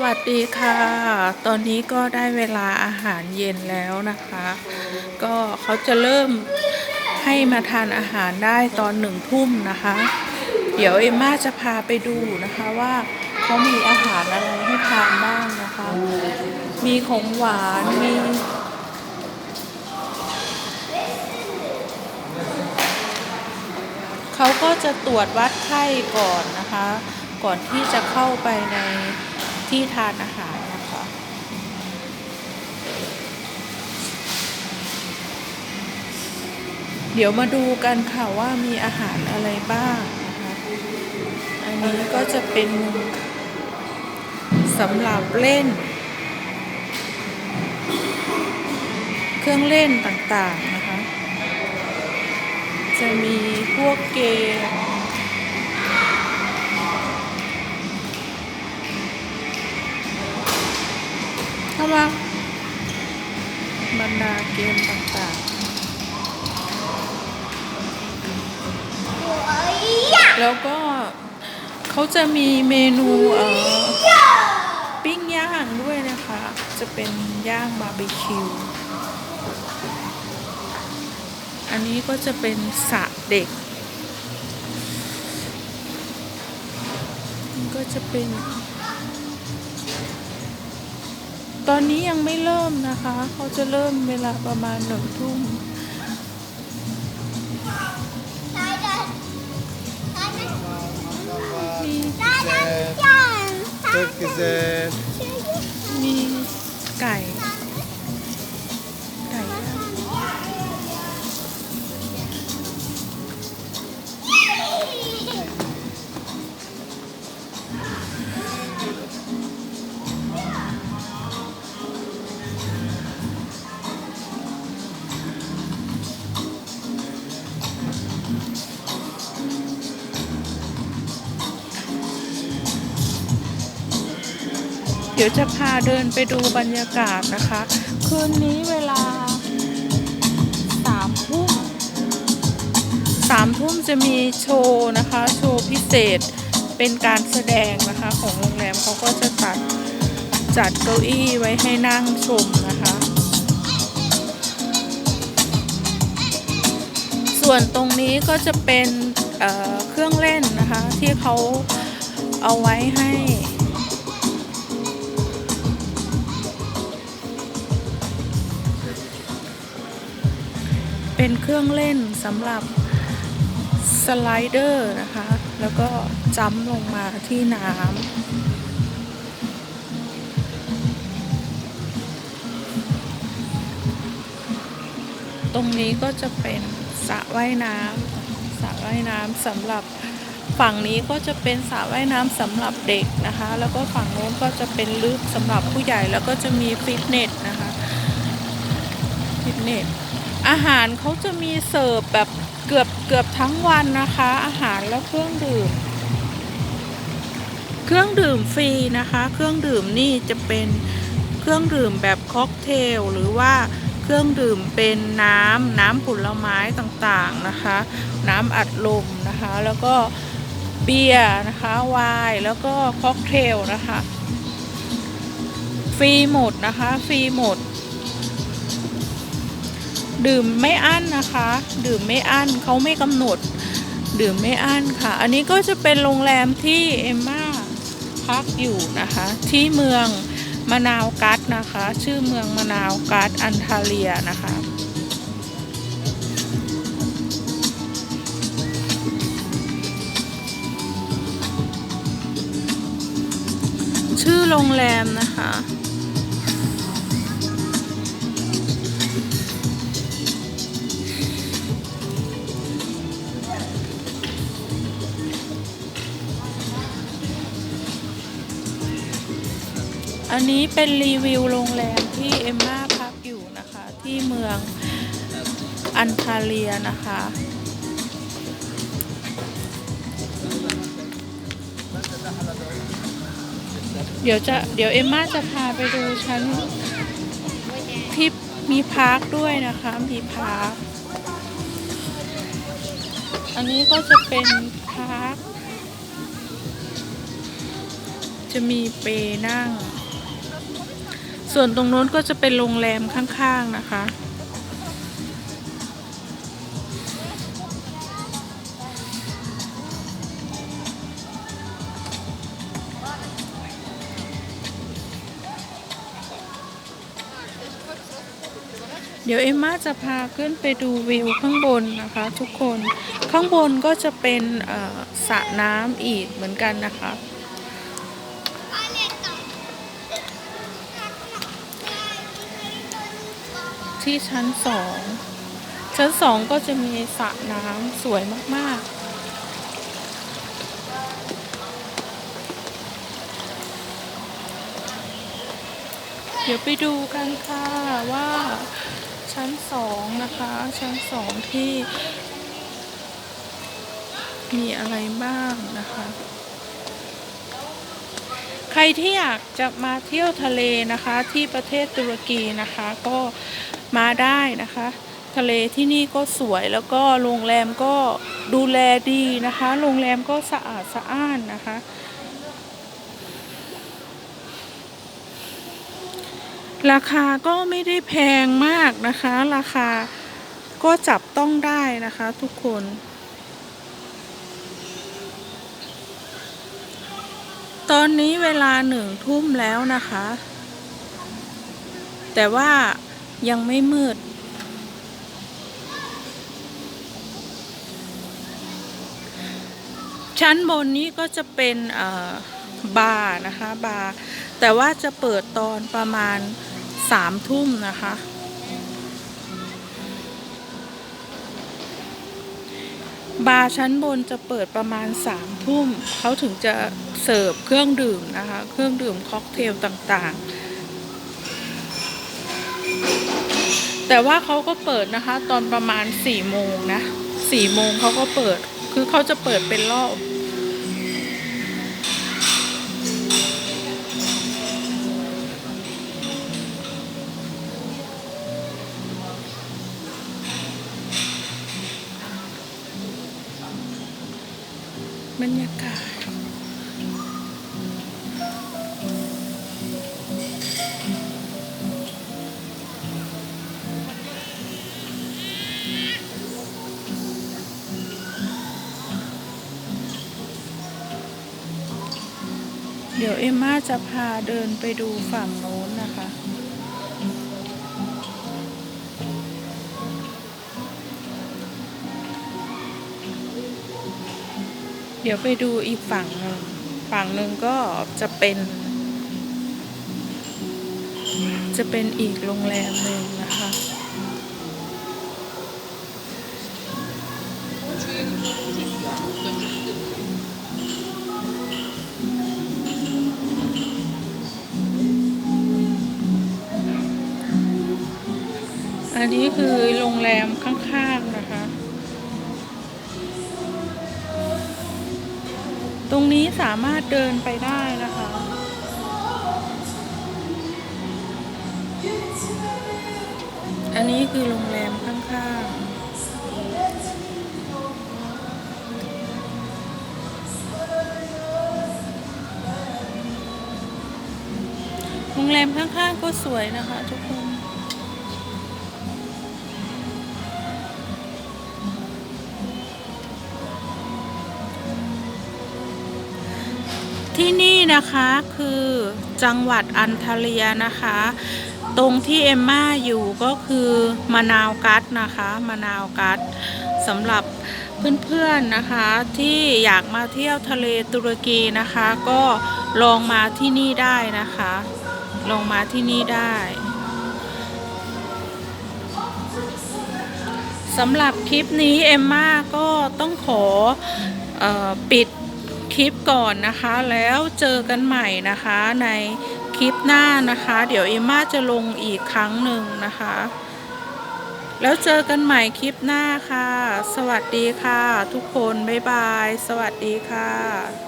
สวัสดีค่ะ ตอนนี้ก็ได้เวลาอาหารเย็นแล้วนะคะ ก็เขาจะเริ่มให้มาทานอาหารได้ตอนหนึ่งทุ่มนะคะ เดี๋ยวเอ็มม่าจะพาไปดูนะคะว่าเขามีอาหารอะไรให้ทานบ้างนะคะ มีของหวาน มีเขาก็จะตรวจวัดไข้ก่อนนะคะ ก่อนที่จะเข้าไปใน ที่ทานอาหารนะคะเดี๋ยวมาดูกันค่ะว่ามีอาหารอะไรบ้างนะคะอันนี้ก็จะเป็นสำหรับเล่น เครื่องเล่นต่างๆนะคะ จะมีพวกเกม เข้ามาบรรดาเกมต่างๆ แล้วก็เขาจะมีเมนูเอ่อปิ้งย่างด้วยนะคะ จะเป็นย่างบาร์บีคิว อันนี้ก็จะเป็นสระเด็กมันก็จะเป็น ตอนนี้ยังไม่เริ่มนะคะ เขาจะเริ่มเวลาประมาณหนึ่งทุ่มมีมีไก่ เดี๋ยวจะพาเดินไปดูบรรยากาศนะคะ คืนนี้เวลาสามทุ่มสามทุ่มจะมีโชว์นะคะ โชว์พิเศษเป็นการแสดงนะคะของโรงแรมเขาก็จะตัดจัดเก้าอี้ไว้ให้นั่งชมนะคะ ส่วนตรงนี้ก็จะเป็นเเครื่องเล่นนะคะที่เขาเอาไว้ให้ เป็นเครื่องเล่นสำหรับสไลเดอร์นะคะ แล้วก็จัมป์ลงมาที่น้ำตรงนี้ก็จะเป็นสระว่ายน้ำสระว่ายน้ำสำหรับฝั่งนี้ก็จะเป็นสระว่ายน้ำสำหรับเด็กนะคะ แล้วก็ฝั่งโน้นก็จะเป็นลึกสำหรับผู้ใหญ่แล้วก็จะมีฟิตเนสนะคะ ฟิตเนส อาหารเขาจะมีเสิร์ฟแบบเกือบเกือบทั้งวันนะคะ อาหารและเครื่องดื่ม เครื่องดื่มฟรีนะคะ เครื่องดื่มนี่จะเป็นเครื่องดื่มแบบค็อกเทลหรือว่าเครื่องดื่มเป็นน้ำน้ำผลไม้ต่างๆนะคะ น้ำอัดลมนะคะ แล้วก็เบียร์นะคะไวน์แล้วก็ค็อกเทลนะคะ ฟรีหมดนะคะ ฟรีหมด ดื่มไม่อั้นนะคะ ดื่มไม่อั้นเขาไม่กำหนด ดื่มไม่อั้นค่ะ อันนี้ก็จะเป็นโรงแรมที่เอมม่าพักอยู่นะคะ ที่เมืองมะนาวกัดนะคะ ชื่อเมืองมะนาวกัดอันทาเลียนะคะชื่อโรงแรมนะคะ อันนี้เป็นรีวิวโรงแรมที่เอมม่าพักอยู่นะคะ ที่เมืองอันทาเลียนะคะ เดี๋ยวจะเดี๋ยวเอมม่าจะพาไปดูชั้นที่มีพาร์คด้วยนะคะ มีพาร์ค อันนี้ก็จะเป็นพาร์ค จะจะมีเปนั่ง ส่วนตรงโน้นก็จะเป็นโรงแรมข้างๆนะคะเดี๋ยวเอ็มมาจะพาขึ้นไปดูวิวข้างบนนะคะ ทุกคนข้างบนก็จะเป็นสระน้ำอีกเหมือนกันนะคะ ที่ชั้นสอง ชั้นสองก็จะมีสระน้ำสวยมาก ๆเดี๋ยวไปดูกันค่ะว่าชั้นสองนะคะ ชั้นสองที่ มีอะไรบ้างนะคะ ใครที่อยากจะมาเที่ยวทะเลนะคะที่ประเทศตุรกีนะคะ ก็ มาได้นะคะ ทะเลที่นี่ก็สวยแล้วก็โรงแรมก็ดูแลดีนะคะ โรงแรมก็สะอาดสะอ้านนะคะ ราคาก็ไม่ได้แพงมากนะคะ ราคาก็จับต้องได้นะคะทุกคนตอนนี้เวลาหนึ่งทุ่มแล้วนะคะ แต่ว่า ยังไม่มืด ชั้นบนนี้ก็จะเป็นบาร์นะคะบาร์แต่ว่าจะเปิดตอนประมาณสามทุ่มนะคะ บาร์ชั้นบนจะเปิดประมาณสามทุ่มเขาถึงจะเสิร์ฟเครื่องดื่มนะคะ เครื่องดื่มค็อกเทลต่างๆ แต่ว่าเขาก็เปิดนะคะ ตอนประมาณสี่โมงนะสี่โมงเขาก็เปิด คือเขาจะเปิดเป็นรอบบรรยากาศ เดี๋ยวเอมม่าจะพาเดินไปดูฝั่งโน้นนะคะ เดี๋ยวไปดูอีกฝั่งหนึ่งฝั่งหนึ่งก็จะเป็น จะเป็นอีกโรงแรมหนึ่งนะคะ อันนี้คือโรงแรมข้างๆนะคะ ตรงนี้สามารถเดินไปได้นะคะ อันนี้คือโรงแรมข้างๆโรงแรมข้างๆก็สวยนะคะทุกคน ที่นี่นะคะคือจังหวัดอันทาเลียนะคะ ตรงที่เอมม่าอยู่ก็คือมะนาวกัดนะคะมะนาวกัดสำหรับเพื่อนๆนะคะที่อยากมาเที่ยวทะเลตุรกีนะคะ ก็ลองมาที่นี่ได้นะคะ ลองมาที่นี่ได้สำหรับคลิปนี้เอมม่าก็ต้องขอออปิด คลิปก่อนนะคะ แล้วเจอกันใหม่นะคะในคลิปหน้านะคะ เดี๋ยวเอมม่าจะลงอีกครั้งหนึ่งนะคะ แล้วเจอกันใหม่คลิปหน้าค่ะ สวัสดีค่ะ ทุกคน บ๊ายบาย สวัสดีค่ะ